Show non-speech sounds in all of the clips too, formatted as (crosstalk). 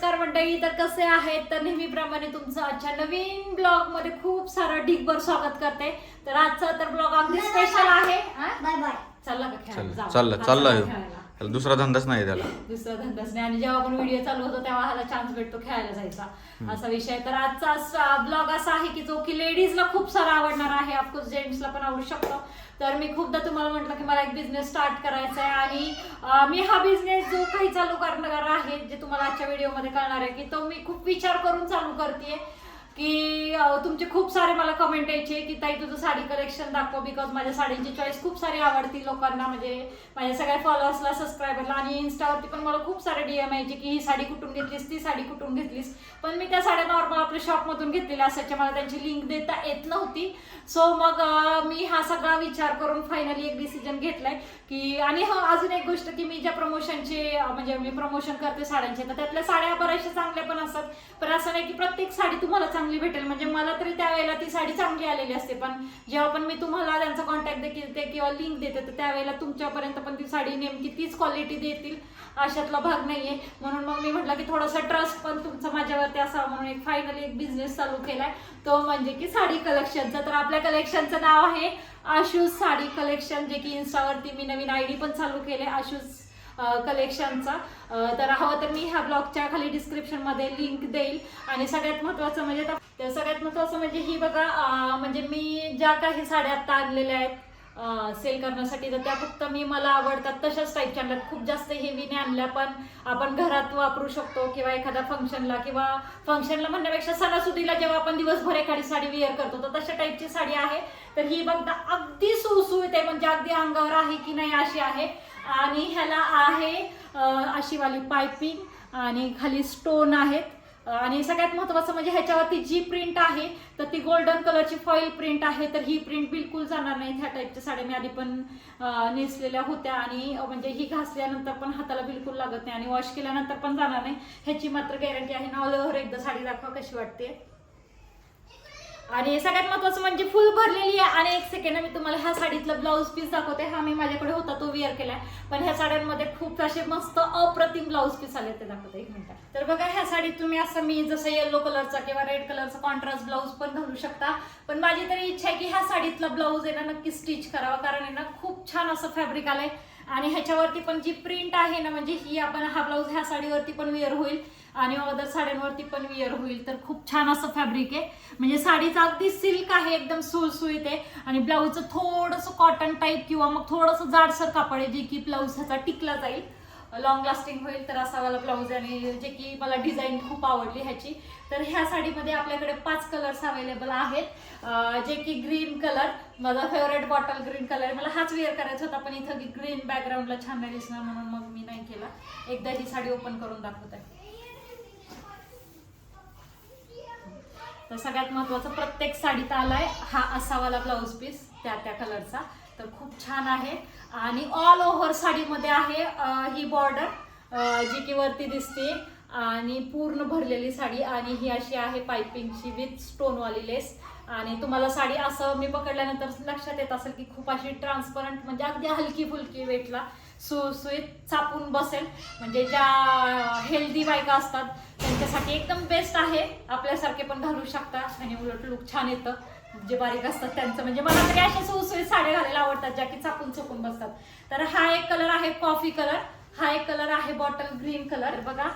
नमस्कार मंडळी तर कसे आहेत तर नेहमीप्रमाणे तुमचं आजच्या नवीन ब्लॉगमध्ये खूप सारं ढिगभर स्वागत करते तर आजचा तर ब्लॉग अगदी स्पेशल आहे हा? बाय बाय चालला का खेळायला? चाललं. चाललं हा. त्याला दुसरा धंदाच नाही त्याला. दुसरा धंदाच नाही. आणि जेव्हा आपण व्हिडिओ चालू होतो तेव्हा ह्याला चान्स भेटतो खेळायला जायचा. असा विषय तर आजचा ब्लॉग असा आहे की जो की लेडीजला खूप सारा आवडणार आहे. ऑफकोर्स जेंट्सला पण आवडू शकतो. तर मी खूपदा तुम्हाला म्हटलं की मला एक बिझनेस स्टार्ट करायचा आहे. आणि मी हा बिझनेस जो काही चालू करणार आहे जे तुम्हाला आजच्या व्हिडिओमध्ये कळणार आहे की तो मी खूप विचार करून चालू करते की तुमचे खूप सारे मला कमेंट यायचे की ताई तुझं साडी कलेक्शन दाखव बिकॉज माझ्या साडींची चॉईस खूप सारी आवडती लोकांना म्हणजे माझ्या सगळ्या फॉलोअर्सला सबस्क्रायबरला आणि इन्स्टावरती पण मला खूप सारे डीएम यायचे की ही साडी कुठून घेतलीस? ती साडी कुठून घेतलीस? पण मी त्या साड्या नॉर्मल आपल्या शॉपमधून घेतलेल्या असायच्या. मला त्यांची लिंक देता येत नव्हती. सो मग मी हा सगळा विचार करून फायनली एक डिसिजन घेतलाय की आणि हा अजून एक गोष्ट की मी ज्या प्रमोशनचे म्हणजे मी प्रमोशन करते साड्यांचे तर त्यातल्या साड्या बऱ्याचशा चांगल्या पण असतात. पण असं नाही की प्रत्येक साडी तुम्हाला चांगली भेटेल. म्हणजे मला तरी त्यावेळेला ती साडी चांगली आलेली असते. पण जेव्हा पण मी तुम्हाला त्यांचा कॉन्टॅक्ट देते किंवा लिंक देते तर त्यावेळेला तुमच्यापर्यंत पण ती साडी नेमकी तीच क्वालिटी देतील. अशातला भाग नाहीये. म्हणून मग मी म्हटलं की थोडासा ट्रस्ट पण तुमचा माझ्यावरती असावा म्हणून एक फायनली एक बिझनेस चालू केलाय. तो म्हणजे की साडी कलेक्शनचा तर आपल्या कलेक्शनचं नाव आहे आशूज साडी कलेक्शन जे की इन्स्टावरती मी नवीन आय डी पण चालू केले आशूज कलेक्शनचा तर हवं तर मी ह्या ब्लॉगच्या खाली डिस्क्रिप्शनमध्ये लिंक देईल. आणि सगळ्यात महत्त्वाचं म्हणजे तर सगळ्यात महत्त्वाचं म्हणजे ही बघा म्हणजे मी ज्या काही साड्या आत्ता आणलेल्या आहेत सेल करण्यासाठी तर त्या फक्त मी मला आवडतात तशाच टाईपच्या आणल्यात. खूप जास्त हेवीने आणल्या पण आपण घरात वापरू शकतो किंवा एखाद्या फंक्शनला किंवा फंक्शनला म्हणण्यापेक्षा सणासुदीला जेव्हा आपण दिवसभर एखादी साडी वेअर करतो तर तशा टाईपची साडी आहे. तर ही बघता अगदी सुसुईत आहे म्हणजे अगदी अंगावर आहे की नाही अशी आहे. आणि ह्याला आहे अशीवाली अशी वाली पायपिंग आणि खाली स्टोन आहेत. आणि सगळ्यात महत्त्वाचं म्हणजे ह्याच्यावरती जी प्रिंट आहे तर ती गोल्डन कलरची फॉईल प्रिंट आहे. तर ही प्रिंट बिलकुल जाणार नाही. ह्या टाईपच्या साड्या मी आधी पण नेसलेल्या होत्या. आणि म्हणजे ही घासल्यानंतर पण हाताला बिलकुल लागत नाही. आणि वॉश केल्यानंतर पण जाणार नाही. ह्याची मात्र गॅरंटी आहे ना ऑल ओव्हर एकदा साडी दाखवा कशी वाटते. आणि सगळ्यात महत्वाचं म्हणजे फुल भरलेली आहे. आणि एक सेकंड मी तुम्हाला ह्या साडीतलं ब्लाऊज पीस दाखवते. हा मी माझ्याकडे होता तो वेअर केलाय. पण ह्या साड्यांमध्ये खूप असे मस्त अप्रतिम ब्लाऊज पीस आले ते दाखवते एक मिनिट. तर बघा ह्या साडीत तुम्ही असं मी जसं येलो कलरचा किंवा रेड कलरचा कॉन्ट्रास्ट ब्लाऊज पण घालू शकता. पण माझी तरी इच्छा आहे की ह्या साडीतला ब्लाऊज आहे ना नक्की स्टिच करावा. कारण आहे ना खूप छान असं फॅब्रिक आलंय. आणि ह्याच्यावरती पण जी प्रिंट आहे ना म्हणजे ही आपण हा ब्लाऊज ह्या साडीवरती पण वेअर होईल. आणि अदर साड्यांवरती पण विअर होईल. तर खूप छान असं फॅब्रिक आहे. म्हणजे साडीचा अगदी सिल्क आहे एकदम सुळसुळीत आहे. आणि ब्लाऊजचं थोडंसं कॉटन टाईप किंवा मग थोडंसं जाडसर कापड आहे जे की ब्लाऊज ह्याचा टिकला जाईल. लॉंग लास्टिंग होईल तर असा मला ब्लाऊज आणि जे की मला डिझाईन खूप आवडली ह्याची. तर ह्या साडीमध्ये आपल्याकडे पाच कलर्स अवेलेबल आहेत. जे की ग्रीन कलर माझा फेवरेट बॉटल ग्रीन कलर मला हाच वेअर करायचा होता पण इथं ग्रीन बॅकग्राऊंडला छान नाही दिसणार म्हणून मग मी नाही केला. एकदा ही साडी ओपन करून दाखवत. आहे तर सगळ्यात महत्वाचं प्रत्येक साडीत आलाय हा असावाला ब्लाऊज पीस त्या त्या कलरचा. तर खूप छान आहे. आणि ऑल ओव्हर साडीमध्ये आहे ही बॉर्डर जी की वरती दिसते. आणि पूर्ण भरलेली साडी. आणि ही अशी आहे पायपिंगची विथ स्टोनवाली लेस आणि तुम्हाला साडी असं मी पकडल्यानंतर लक्षात येत असेल की खूप अशी ट्रान्सपरंट म्हणजे अगदी हलकी फुलकी वेटला सुसुईत चापून बसेल. म्हणजे ज्या हेल्दी बायका असतात त्यांच्यासाठी एकदम बेस्ट आहे. आपल्यासारखे पण घालू शकता. आणि उलट लुक छान येतं. जे बारीक असतात त्यांचं. म्हणजे मला तरी अशा सुसुईत साड्या घालायला आवडतात ज्या की चापून चुकून बसतात. तर हा एक कलर आहे कॉफी कलर हा एक कलर आहे बॉटल ग्रीन कलर बघा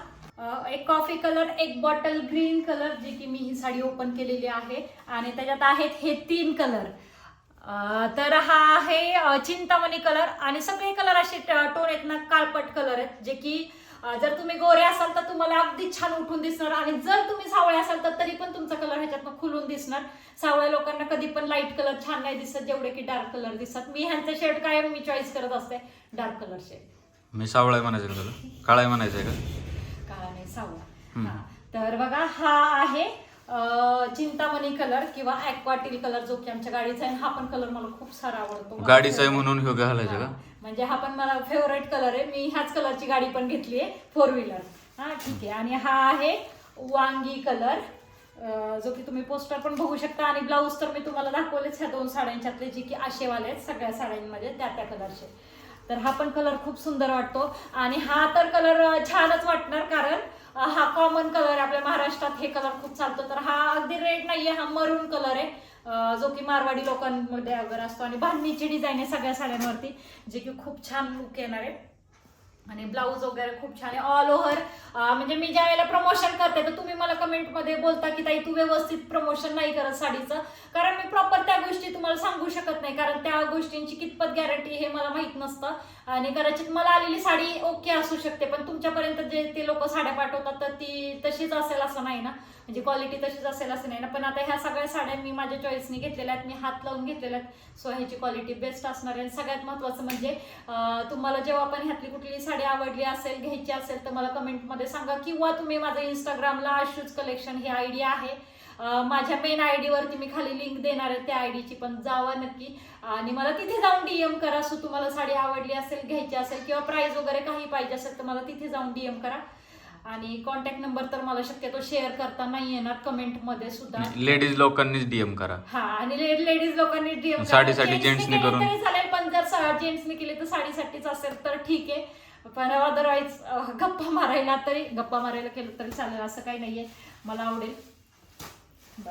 एक कॉफी कलर एक बॉटल ग्रीन कलर जी की मी ही साडी ओपन केलेली आहे. आणि त्याच्यात आहेत हे तीन कलर तर हा आहे चिंतामणी कलर आणि सगळे कलर असे ट- टोन आहेत ना काळपट कलर आहेत. जे की जर तुम्ही गोरे असाल तर तुम्हाला अगदी छान उठून दिसणार आणि जर तुम्ही सावळे असाल तर तरी पण तुमचा कलर ह्याच्यातनं खुलून दिसणार. सावळ्या लोकांना कधी पण लाइट कलर छान नाही दिसत जेवढे की डार्क कलर दिसतात. मी ह्यांचं शेड कायम मी चॉईस करत असते डार्क कलर शेड मी सावळा म्हणायचं का तुला? काळा का? काळा नाही सावळा. हा. तर बघा हा आहे चिंतामणी कलर किंवा ॲक्वाटिल कलर जो की आमच्या गाडीचा आहे हा पण कलर मला खूप सारा आवडतो. गाडीचं आहे म्हणून ह्यो घालायचं. का? म्हणजे हा पण मला फेवरेट कलर आहे. मी ह्याच कलरची गाडी पण घेतली आहे फोर व्हीलर हा ठीक आहे. आणि हा आहे वांगी कलर जो की तुम्ही पोस्टर पण बघू शकता. आणि ब्लाऊज तर मी तुम्हाला दाखवलेच ह्या दोन साड्यांच्यातले जे की आशेवाले आहेत सगळ्या साड्यांमध्ये त्या त्या कलरचे तर हा पण कलर खूप सुंदर वाटतो. आणि हा तर कलर छानच वाटणार कारण हा कॉमन कलर आहे. आपल्या महाराष्ट्रात हे कलर खूप चालतो. तर हा अगदी रेड आहे हा मरून कलर आहे. जो की मारवाडी लोकांमध्ये वगैरे असतो. आणि बांधणीची डिझाईन आहे सगळ्या साड्यांवरती जे की खूप छान लुक येणार आहे. आणि ब्लाऊज वगैरे खूप छान आहे. ऑल ओव्हर म्हणजे मी ज्या वेळेला प्रमोशन करते तर तुम्ही मला कमेंटमध्ये बोलता की ताई तू व्यवस्थित प्रमोशन नाही करत साडीचं. कारण मी प्रॉपर त्या गोष्टी तुम्हाला सांगू शकत नाही. कारण त्या गोष्टींची कितपत गॅरंटी हे मला माहीत नसतं. आणि कदाचित मला आलेली साडी ओके असू शकते पण तुमच्यापर्यंत जे ते लोक साड्या पाठवतात तर ती तशीच असेल असं नाही ना. म्हणजे क्वालिटी तशीच असेल असं नाही ना. पण आता ह्या सगळ्या साड्या मी माझ्या चॉईसनी घेतलेल्या आहेत. मी हात लावून घेतलेल्या आहेत. सो ह्याची क्वालिटी बेस्ट असणार आहे. आणि सगळ्यात महत्त्वाचं म्हणजे तुम्हाला जेव्हा पण ह्यातली कुठली साडी आवडली असेल घ्यायची असेल तर मला कमेंटमध्ये सांगा. किंवा तुम्ही माझं इंस्टाग्रामला आशूज कलेक्शन ही आयडिया आहे. माझ्या मेन आय डीवरती मी खाली लिंक देणार आहे. त्या आय डीची पण जावा नक्की. आणि मला तिथे जाऊन डीएम करा. सो तुम्हाला साडी आवडली असेल घ्यायची असेल किंवा प्राईज वगैरे काही पाहिजे असेल तर मला तिथे जाऊन डीएम करा. आणि कॉन्टॅक्ट नंबर तर मला शक्यतो शेअर करता नाही येणार. कमेंटमध्ये सुद्धा. लेडीज लोकांनीच डीएम करा. हा आणि लेडीज लोकांनी डीएम साडीसाठी gents ने करून. चालेल पण जर जेंट्सने केली तर साडीसाठीच असेल तर ठीक आहे. पण अदरवाईज गप्पा मारायला तरी गप्पा मारायला केलं तरी चालेल असं काही नाहीये. मला आवडेल.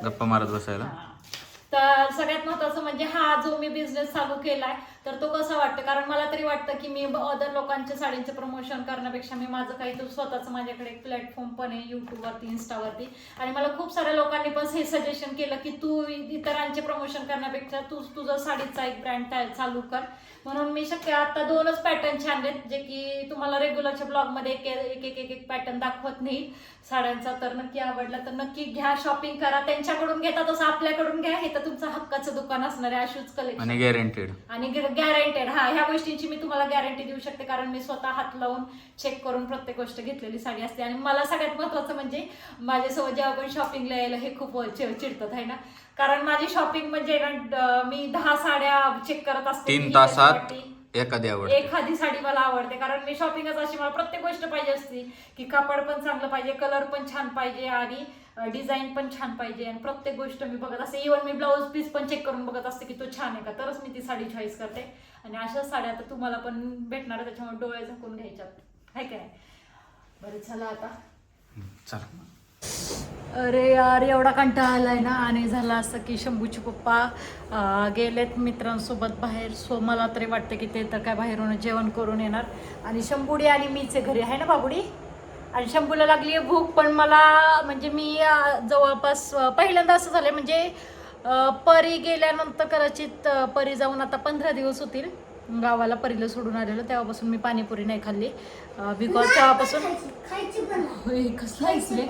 गप्पा मारत बसायला. तर सगळ्यात महत्वाचं म्हणजे हा जो मी बिझनेस चालू केलाय तर तो कसा वाटतं? कारण मला तरी वाटतं की मी अदर लोकांच्या साडींचं प्रमोशन करण्यापेक्षा मी माझं काही तो स्वतःचं माझ्याकडे एक प्लॅटफॉर्म पण आहे युट्यूबवरती इन्स्टावरती आणि मला खूप साऱ्या लोकांनी पण हे सजेशन केलं की तू इतरांचे प्रमोशन करण्यापेक्षा तू तुझं साडीचा एक ब्रँड चालू कर. म्हणून मी शक्य आता दोनच पॅटर्न छान आहेत जे की तुम्हाला रेग्युलरच्या ब्लॉगमध्ये एक एक एक एक पॅटर्न दाखवत नाही साड्यांचा. तर नक्की आवडला तर नक्की घ्या शॉपिंग करा. त्यांच्याकडून घेता तसं आपल्याकडून घ्या. हे तर तुमचं हक्काचं दुकान असणार आहे अशूज कलेक्शन आणि गॅरंटेड आणि गॅरंटेड हा ह्या गोष्टींची मी तुम्हाला गॅरंटी देऊ शकते कारण मी स्वतः हात लावून चेक करून प्रत्येक गोष्ट घेतलेली साडी असते. आणि मला सगळ्यात महत्वाचं म्हणजे माझ्यासोबत जेव्हा पण शॉपिंगला यायला हे खूप चिडतात आहे ना? कारण माझी शॉपिंग म्हणजे ना मी दहा साड्या चेक करत असते तीन तासात. एखादी आवडते. एखादी साडी मला आवडते कारण मी शॉपिंगच अशी मला प्रत्येक गोष्ट पाहिजे असती की कापड पण चांगलं पाहिजे कलर पण छान पाहिजे आणि डिझाईन पण छान पाहिजे. आणि प्रत्येक गोष्ट मी बघत असते. इव्हन मी ब्लाऊज पीस पण चेक करून बघत असते की तो छान आहे का? तरच मी ती साडी चॉईस करते. आणि अशाच साड्या आता तुम्हाला पण भेटणार त्याच्यामुळे डोळे झाकून घ्यायच्यात. आहे काय बरं चला आता. चला. अरे यार एवढा कंटाळा आलाय ना. आणि झाला असं की शंभूचे पप्पा गेलेत मित्रांसोबत बाहेर. सो मला तरी वाटतं की ते तर काय बाहेरून जेवण करून येणार. आणि शंभुडी आणि मीच घरी. आहे ना बाबुडी? आणि शंभूला लागली आहे भूक पण मला म्हणजे मी जवळपास पहिल्यांदा असं झालं म्हणजे परी गेल्यानंतर कदाचित परी जाऊन आता पंधरा दिवस होतील. गावाला परीला सोडून आलेलो तेव्हापासून मी पाणीपुरी नाही खाल्ली. बिकॉज तेव्हापासून खायची कसला इसले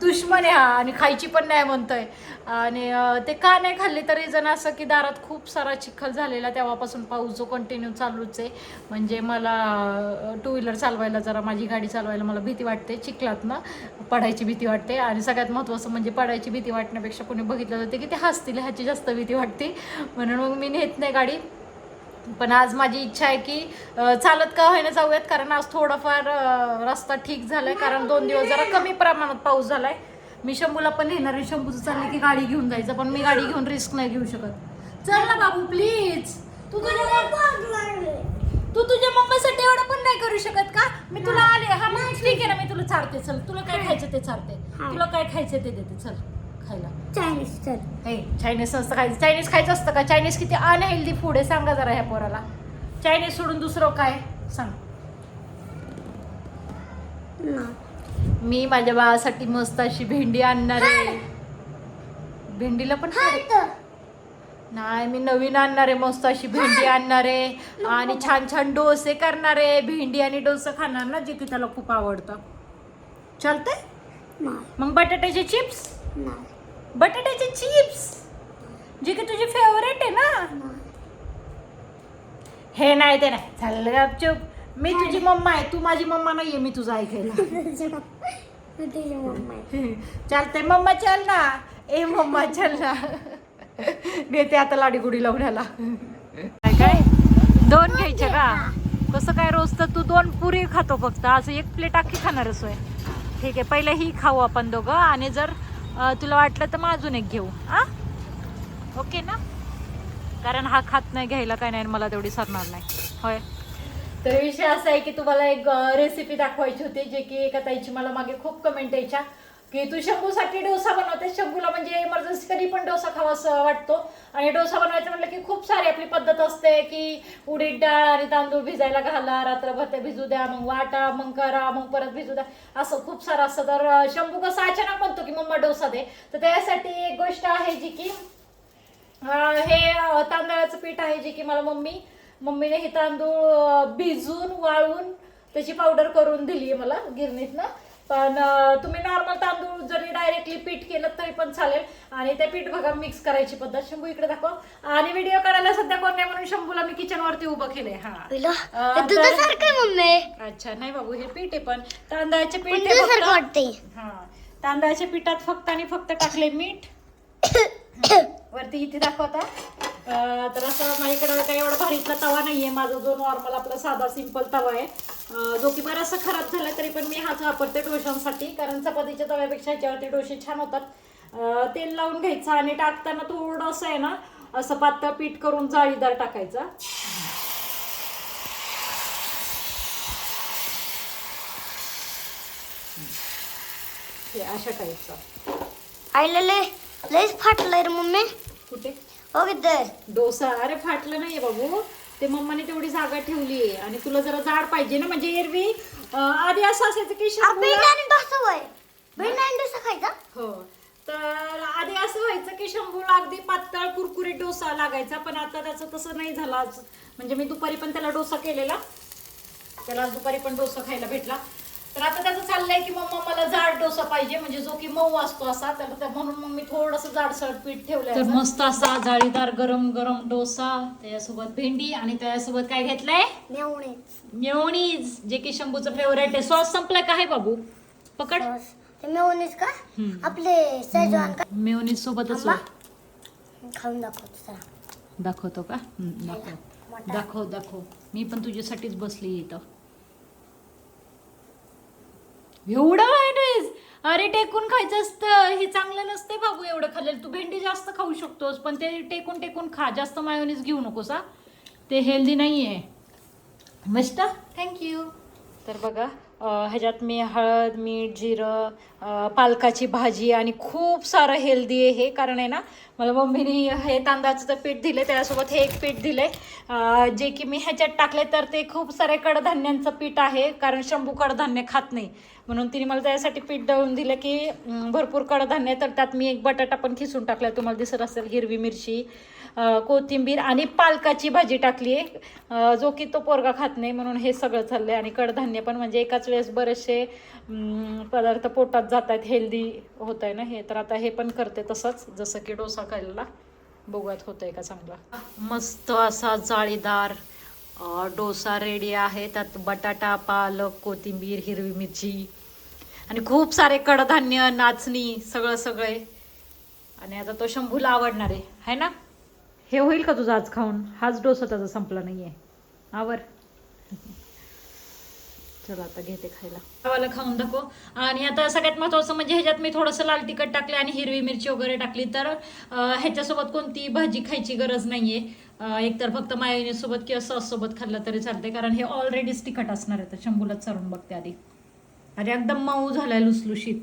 दुश्मन हा आणि खायची पण नाही म्हणतोय. आणि ते का नाही खाल्ली तरी जण असं की दारात खूप सारा चिखल झालेला तेव्हापासून पाऊस जो कंटिन्यू चालूच आहे. म्हणजे मला टू व्हीलर चालवायला जरा माझी गाडी चालवायला मला भीती वाटते चिखलातनं पडायची भीती वाटते. आणि सगळ्यात महत्त्वाचं म्हणजे पडायची भीती वाटण्यापेक्षा कोणी बघितलं जाते की ते हसतील ह्याची जास्त भीती वाटते. म्हणून मग मी नेत नाही गाडी. पण आज माझी इच्छा आहे की चालत का होईना जाऊयात? कारण आज थोडाफार रस्ता ठीक झालाय. कारण दोन दिवस जरा कमी प्रमाणात पाऊस झालाय. मी शंभूला पण नेणार आहे. शंभूचं चाललंय की गाडी घेऊन जायचं पण मी गाडी घेऊन रिस्क नाही घेऊ शकत. चल ना बाबू प्लीज तू तुझ्या तू तुझ्या मम्मीसाठी एवढं पण नाही करू शकत का? मी तुला आले हा ठीक आहे ना मी तुला चारते. चल तुला काय खायचं ते चारते. तुला काय खायचं ते देते. चल. खायला. चायनीज हे चायनीज असतं खायचं. चायनीज खायचं असतं का? चायनीज किती अनहेल्दी फूड आहे. सांगा जरा ह्या पोराला. चायनीज सोडून दुसरं काय? सांग. मी माझ्या बाळासाठी मस्त अशी भेंडी आणणार आहे. भेंडीला पण नाही मी नवीन आणणार आहे. मस्त अशी भेंडी आणणार आहे. आणि छान छान डोसे करणार आहे. भेंडी आणि डोसे खाणार ना जे की त्याला खूप आवडतं. चालतंय? मग बटाट्याचे चिप्स? बटाट्याचे चिप्स जे की तुझी फेवरेट आहे ना? हे नाही ते नाही. चाललं चुप मी तुझी मम्मा आहे. तू माझी मम्मा नाहीये मी तुझं ऐकायला. (laughs) तुझी मम्मा आहे. चल ना. ए मम्मा चल ना. नेते आता लाडीगुडी लावण्याला. काय काय? दोन घ्यायच्या का? कसं काय रोज तर तू दोन पुरी खातो फक्त. आज एक प्लेट अख्खी खाणारच होय. ठीक आहे. पहिलं ही खाऊ आपण दोघं. आणि जर तुला वाटलं तर मग अजून एक घेऊ आ ओके ना? कारण हा खात नाही घ्यायला काय नाही आणि मला तेवढी सरणार नाही. होय? तर विषय असा आहे की तुम्हाला एक रेसिपी दाखवायची होती जे की एका ताईची मला मागे खूप कमेंट यायच्या. की तू शंभूसाठी डोसा बनवते. शंभूला म्हणजे इमर्जन्सी कधी पण डोसा खावासा वाटतो. आणि डोसा बनवायचं म्हटलं की खूप सारी आपली पद्धत असते की उडीद डाळ आणि तांदूळ भिजायला घाला रात्रभर ते भिजू द्या मग वाटा मग करा मग परत भिजू द्या. असं खूप सारं असतं. तर शंभू कसं अचानक म्हणतो की मम्मा डोसा दे. तर त्यासाठी एक गोष्ट आहे जी की हे तांदळाचं पीठ आहे जे की मला मम्मी मम्मीने हे तांदूळ भिजून वाळवून त्याची पावडर करून दिली आहे मला गिरणीतनं. पण तुम्ही नॉर्मल तांदूळ जरी डायरेक्टली पीठ केलं तरी पण चालेल. आणि ते पीठ बघा मिक्स करायची पद्धत. शंभू इकडे दाखव. आणि व्हिडिओ करायला सध्या कोण नाही म्हणून शंभूला मी किचन वरती उभं केलंय. हा. तर- अच्छा नाही बाबू हे पीठ आहे पण. तांदळाचे पीठ आहे फक्त. हा. तांदळाच्या पिठात फक्त आणि फक्त टाकले मीठ. (coughs) वरती इथे दाखवता तर असं माझ्याकडे काही एवढा भारीतला तवा नाहीये. माझा जो नॉर्मल आपला साधा सिंपल तवा आहे. जो की बराचसा खराब झाला तरी पण मी हाच वापरते डोशांसाठी. कारण चपातीच्या तव्यापेक्षा ह्याच्यावरती डोसे छान होतात. तेल लावून घ्यायचं आणि टाकताना थोडंसं आहे ना असं पातळ पीठ करून जाळीदार टाकायचं. हे अशा टाईपचा आईला लय लयच फाटलंय रे मम्मी. कुठे? हो किती डोसा. अरे फाटलं नाहीये बाबू. ते मम्माने तेवढी जागा ठेवली आहे. आणि तुला जरा जाड पाहिजे ना म्हणजे एरवी? आधी असं असायचं की शंभूला- डोसा डोसा खायचा? हो. तर आधी असं व्हायचं की शंभूला अगदी पातळ कुरकुरीत डोसा लागायचा पण आता त्याचं तसं नाही झालं म्हणजे मी दुपारी पण त्याला डोसा केलेला. त्याला दुपारी पण डोसा खायला भेटला. तर आता त्याचं चाललंय की मम्मा मला जाड डोसा पाहिजे म्हणजे जो की मऊ असतो असा तर त्या- म्हणून मग मी थोडस जाडसर पीठ ठेवलंय तर मस्त असा जाळीदार गरम गरम डोसा त्याच्यासोबत भेंडी आणि त्याच्यासोबत काय घेतलंय? मेवणे मेयोनीज जे की शंभूचं फेवरेट आहे. सॉस संपलाय का आहे बाबू? पकड. ते मेवणीच का? हम्म. आपले सजवान का? मेयोनीज सोबतच आंबा? खाऊन दाखवतो चला. दाखवतो का? हम्म, दाखव. मोठा. दाखव दाखव. मी पण तुझ्यासाठीच बसली इथं. एवढं मायनीज अरे टेकून खायचं असतं. हे चांगलं नसते बाबू एवढं खाल्लेलं. तू भेंडी जास्त खाऊ शकतोस पण ते टेकून टेकून खा. जास्त मायोनीज घेऊ नकोस हा. ते हेल्दी नाही आहे मस्त थँक्यू तर बघा ह्याच्यात मी हळद मीठ जिरं पालकाची भाजी आणि खूप सारं हेल्दी आहे. हे कारण आहे ना मला मम्मीने हे तांदळाचं पीठ दिले त्याच्यासोबत हे एक पीठ दिले जे की मी ह्याच्यात टाकले तर ते खूप सारे कडधान्यांचं पीठ आहे कारण शंभू कडधान्य खात नाही. म्हणून तिने मला त्यासाठी पीठ दळून दिलं की भरपूर कडधान्य तर त्यात मी एक बटाटा पण खिसून टाकला तुम्हाला दिसत असेल हिरवी मिरची कोथिंबीर आणि पालकाची भाजी टाकली आहे. जो की तो पोरगा खात नाही म्हणून हे सगळं चाललं आहे आणि कडधान्य पण म्हणजे एकाच वेळेस बरेचसे पदार्थ पोटात जात आहेत हेल्दी होत आहे ना हे. तर आता हे पण करते तसंच जसं की डोसा खायला. बघूयात आहे का चांगला. मस्त असा जाळीदार डोसा रेडी आहे. त्यात बटाटा पालक कोथिंबीर हिरवी मिरची आणि खूप सारे कडधान्य नाचणी सगळं सगळे आणि आता तो शंभूला आवडणार आहे. है ना? हे होईल का तुझा आज खाऊन? हाच डोसा त्याचा संपला नाहीये. आवर चला आता घेते खायला. गावाला खाऊन दाखव. आणि आता सगळ्यात महत्वाचं म्हणजे ह्याच्यात मी थोडंसं लाल तिखट टाकले आणि हिरवी मिरची वगैरे टाकली. तर ह्याच्यासोबत कोणती भाजी खायची गरज नाहीये. एकतर फक्त मायोनीसोबत किंवा सॉस सोबत खाल्लं तरी चालते कारण हे ऑलरेडीच तिखट असणार आहे. तर शंभूलाच चरून बघते आधी. अरे एकदम मऊ झालाय लुसलुशीत.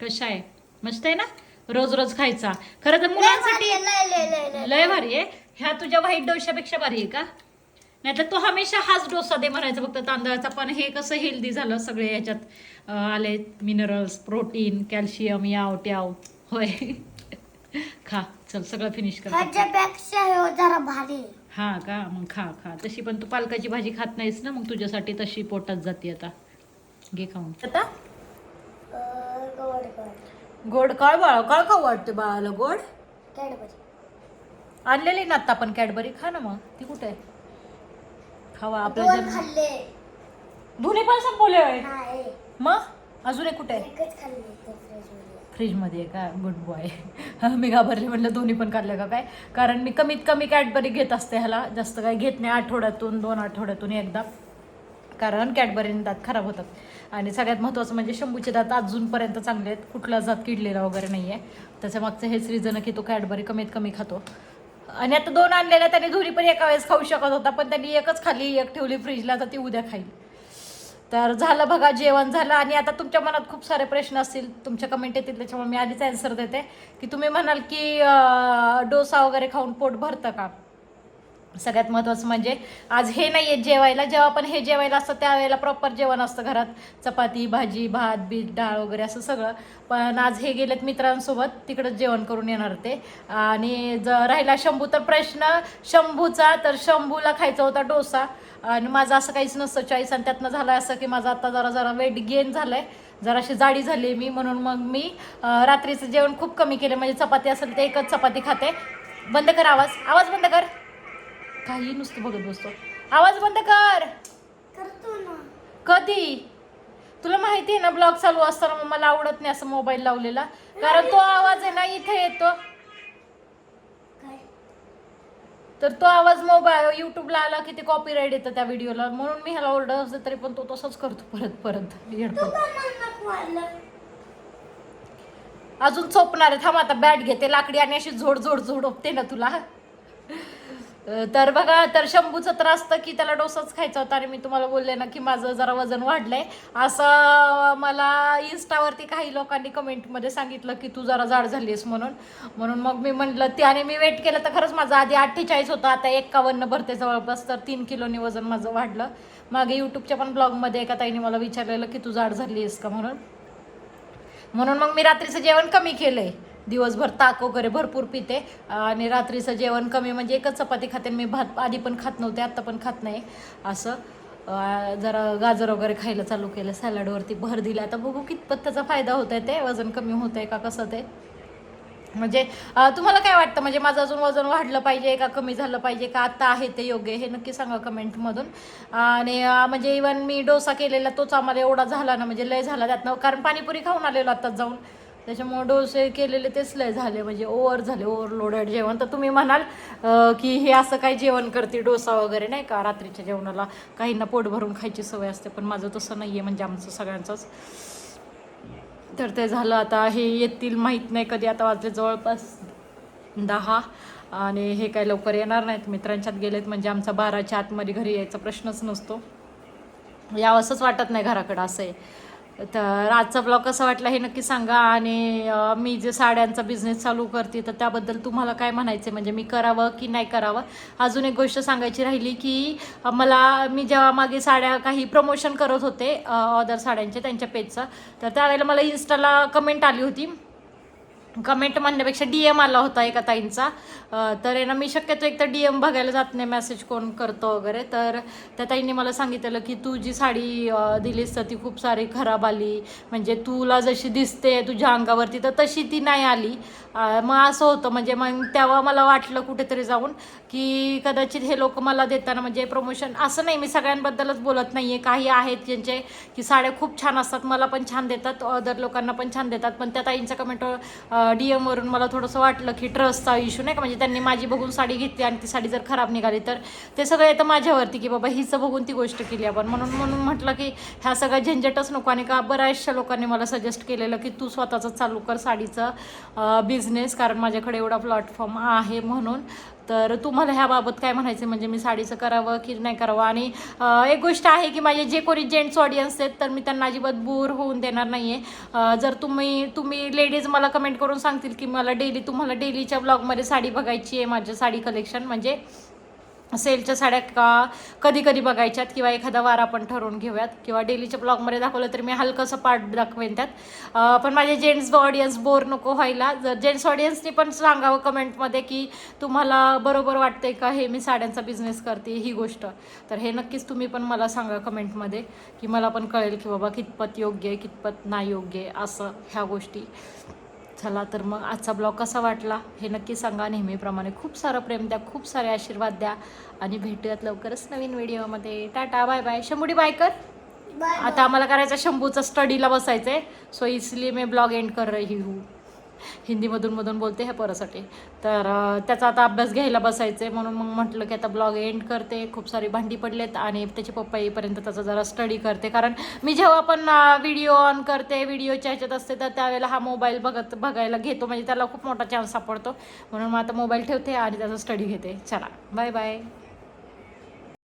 कशा आहे? मस्त आहे ना? रोज रोज खायचा. खरं तर मुलांसाठी लय भारी आहे. ह्या तुझ्या व्हाईट डोशापेक्षा भारी आहे का? नाहीतर तो हमेशा हाच डोसा दे म्हणायचा फक्त तांदळाचा. पण हे कसं हेल्दी झालं सगळे ह्याच्यात अं, आले मिनरल्स प्रोटीन कॅल्शियम याव ट्याव होय. (laughs) खा चल सगळं फिनिश कर. जरा भारी. हा का? मग खा खा. तशी पण तू पालकाची भाजी खात नाहीस ना मग तुझ्यासाठी तशी पोटात जाते आता. घे खाऊन. आता? गोड काळ बाळा काळ का वाटते बाळाला गोड? कॅडबरी. आणलेली ना आता आपण कॅडबरी खा ना मग. ती कुठे? आहे खावा आपल्या दोन जन्म खाल्ले. धुणे पण संपवले होय. नाही मग? अजून एक कुठे? आहे एकच खाल्ले ते फ्रीजमध्ये फ्रीजमध्ये आहे का? गुड बॉय (laughs) मी घाबरले म्हटलं दोन्ही पण काढले का काय? कारण मी कमीत कमी कॅडबरी घेत असते ह्याला. जास्त काय घेत नाही आठवड्यातून दोन आठवड्यातून एकदा. कारण कॅडबरीने दात खराब होतात. आणि सगळ्यात महत्त्वाचं म्हणजे शंभूचे दात अजूनपर्यंत चांगले आहेत. कुठला जात किडलेला वगैरे नाही आहे त्याच्या मागचं हेच रिझन आहे की तो कॅडबरी कमीत कमी खातो. आणि आता दोन आणलेल्या त्याने दोन्ही पण एका वेळेस खाऊ शकत होता पण त्यांनी एकच खाली एक ठेवली फ्रीजला तर ती उद्या खाईल. तर झालं बघा जेवण झालं. आणि आता तुमच्या मनात खूप सारे प्रश्न असतील. तुमच्या कमेंट येतील त्याच्यामुळे मी आधीच अन्सर देते. की तुम्ही म्हणाल की डोसा वगैरे खाऊन पोट भरतं का? सगळ्यात महत्त्वाचं म्हणजे आज हे नाही आहे जेवायला जेव्हा पण हे जेवायला असतं त्यावेळेला प्रॉपर जेवण असतं घरात. चपाती भाजी भात बीट डाळ वगैरे असं सगळं. पण आज हे गेलेत मित्रांसोबत तिकडंच जेवण करून येणार ते. आणि जर राहिला शंभू तर प्रश्न शंभूचा तर शंभूला खायचा होता डोसा. आणि माझं असं काहीच नसतं चॉईस आणि त्यातनं झालं असं की माझं आता जरा जरा वेट गेन झालं आहे जराशी जाडी झाली मी म्हणून मग मी रात्रीचं जेवण खूप कमी केलं. म्हणजे चपाती असेल तर एकच चपाती खाते. बंद कर आवाज. आवाज बंद कर. काही नुसतं बघत बसतो. आवाज बंद कर. करतो ना. कधी? तुला माहिती आहे ना ब्लॉग चालू असताना मग मला आवडत नाही असं मोबाईल लावलेला. कारण तो आवाज आहे ना इथे येतो. तर तो आवाज मोबाईल युट्यूबला आला की ते कॉपीराईट येतं त्या व्हिडिओला म्हणून मी ह्याला ओरडत असते तरी पण तो तसंच करतो परत परत. हेडफोन अजून चोपणार आहे. थांब आता बॅट घेते. लाकडी आणि अशी झोड झोड झोड ओपते ना तुला. तर बघा तर शंभूचं तर असतं की त्याला डोसाच खायचा होता आणि मी तुम्हाला बोलले ना की माझं जरा वजन वाढलंय. असं मला इन्स्टावरती काही लोकांनी कमेंटमध्ये सांगितलं की तू जरा जाड झालीस म्हणून. म्हणून मग मी म्हटलं त्याने मी वेट केलं तर खरंच माझं आधी अठ्ठेचाळीस होतं आता एक्कावन्न भरते जवळपास तर तीन किलोनी वजन माझं वाढलं. मागे यूट्यूबच्या पण ब्लॉगमध्ये एका ताईने मला विचारलेलं की तू जाड झाली आहेस का म्हणून. म्हणून मग मी रात्रीचं जेवण कमी केलं आहे दिवसभर ताक वगैरे भरपूर पिते. आणि रात्रीचं जेवण कमी म्हणजे एकच चपाती खाते आणि मी भात आधी पण खात नव्हते आत्ता पण खात नाही. असं जरा गाजर वगैरे खायला चालू केलं सॅलडवरती भर दिला. आता बघू कितपत त्याचा फायदा होत आहे ते वजन कमी होत आहे का कसं ते. म्हणजे तुम्हाला काय वाटतं? म्हणजे माझं अजून वजन वाढलं पाहिजे का कमी झालं पाहिजे का? आत्ता आहे ते योग्य हे नक्की सांगा कमेंटमधून. आणि म्हणजे इवन मी डोसा केलेला तोच आम्हाला एवढा झाला ना म्हणजे लय झाला त्यातनं. कारण पाणीपुरी खाऊन आलेलो आत्ताच जाऊन. त्याच्यामुळे डोसे केलेले तेच लय झाले म्हणजे ओव्हर झाले ओव्हरलोडेड जेवण. तर तुम्ही म्हणाल की हे असं काय जेवण करते डोसा वगैरे नाही का रात्रीच्या जेवणाला? काहींना पोट भरून खायची सवय असते पण माझं तसं नाही आहे म्हणजे आमचं सगळ्यांचंच. तर ते झालं आता हे येतील माहीत नाही कधी आता वाजले जवळपास दहा. आणि हे काय लवकर येणार नाहीत मित्रांच्यात गेलेत म्हणजे आमचा बाराच्या आतमध्ये घरी यायचा प्रश्नच नसतो. यावंसंच वाटत नाही घराकडं असं आहे. तर आजचा ब्लॉग कसा वाटला हे नक्की सांगा. आणि मी जे साड्यांचा बिझनेस चालू करते तर त्याबद्दल तुम्हाला काय म्हणायचं म्हणजे मी करावं की नाही करावं? अजून एक गोष्ट सांगायची राहिली की मला मी जेव्हा मागे साड्या काही प्रमोशन करत होते ऑदर साड्यांचे त्यांच्या पेजचं तर त्यावेळेला मला इन्स्टाला कमेंट आली होती. कमेंट म्हणण्यापेक्षा डी एम आला होता एका ताईंचा. तर ना मी शक्यतो एक तर डी एम बघायला जात नाही मेसेज कोण करतो वगैरे. तर त्या ताईंनी मला सांगितलेलं की तू जी साडी दिलीस तर ती खूप सारी खराब आली. म्हणजे तुला जशी दिसते तुझ्या अंगावरती तर तशी ती नाही आली. मग असं होतं. म्हणजे मग तेव्हा मला वाटलं कुठेतरी जाऊन की कदाचित हे लोक मला देताना म्हणजे प्रमोशन असं नाही. मी सगळ्यांबद्दलच बोलत नाही आहे काही आहेत ज्यांचे की साड्या खूप छान असतात मला पण छान देतात अदर लोकांना पण छान देतात. पण त्या ताईंच्या कमेंट डी एमवरून मला थोडंसं वाटलं की ट्रस्टचा इश्यू नाही का? म्हणजे त्यांनी माझी बघून साडी घेतली आणि ती साडी जर खराब निघाली तर ते सगळं येतं माझ्यावरती की बाबा हिचं बघून ती गोष्ट केली आपण. म्हणून म्हणून म्हटलं की ह्या सगळ्या झंझटच नको आणि का बऱ्याचशा लोकांनी मला सजेस्ट केलेलं की तू स्वतःचं चालू कर साडीचं बिझनेस कारण माझ्याकडे एवढा प्लॅटफॉर्म आहे म्हणून. तर तुम्हाला ह्याबाबत काय म्हणायचं? म्हणजे मी साडीचं करावं की नाही करावं? आणि एक गोष्ट आहे की माझे जे कोणी जेंट्स ऑडियन्स आहेत तर मी त्यांना अजिबात बोर होऊन देणार नाही आहे जर तुम्ही तुम्ही लेडीज मला कमेंट करून सांगतील की मला डेली तुम्हाला डेलीच्या ब्लॉगमध्ये साडी बघायची आहे माझं साडी कलेक्शन. म्हणजे सेलच्या साड्या का कधी कधी बघायच्यात किंवा एखादा वार आपण ठरवून घेऊयात. किंवा डेलीच्या ब्लॉगमध्ये दाखवलं तर मी हलकंसं पार्ट दाखवेन त्यात. पण माझे जेंट्स ऑडियन्स बोर नको व्हायला. जर जेंट्स ऑडियन्सनी पण सांगावं कमेंटमध्ये की तुम्हाला बरोबर वाटते का हे मी साड्यांचा बिझनेस करते ही गोष्ट. तर हे नक्कीच तुम्ही पण मला सांगा कमेंटमध्ये की मला पण कळेल की बाबा कितपत योग्य आहे कितपत नाही योग्य आहे असं ह्या गोष्टी. चला तर मग आजचा ब्लॉग कसा वाटला हे नक्की सांगा. नेहमीप्रमाणे खूप सारं प्रेम द्या खूप सारे आशीर्वाद द्या आणि भेटूयात लवकरच नवीन व्हिडिओमध्ये. Tata bye bye. Shambhudi bye कर. आता आम्हाला करायचं शंभूचं स्टडीला बसायचंय. सो इसलिए मी ब्लॉग एंड कर रही हूँ. हिंदीमधून मधून बोलते ह्या पोरासाठी. तर त्याचा आता अभ्यास घ्यायला बसायचं आहे म्हणून मग म्हटलं की आता ब्लॉग एंड करते. खूप सारी भांडी पडलेत आणि त्याचे पप्पा येईपर्यंत त्याचा जरा स्टडी करते. कारण मी जेव्हा पण व्हिडिओ ऑन करते व्हिडिओच्या ह्याच्यात असते तर त्यावेळेला हा मोबाईल बघत बघायला घेतो. म्हणजे त्याला खूप मोठा चान्स सापडतो. म्हणून मग आता मोबाईल ठेवते आणि त्याचा स्टडी घेते. चला बाय बाय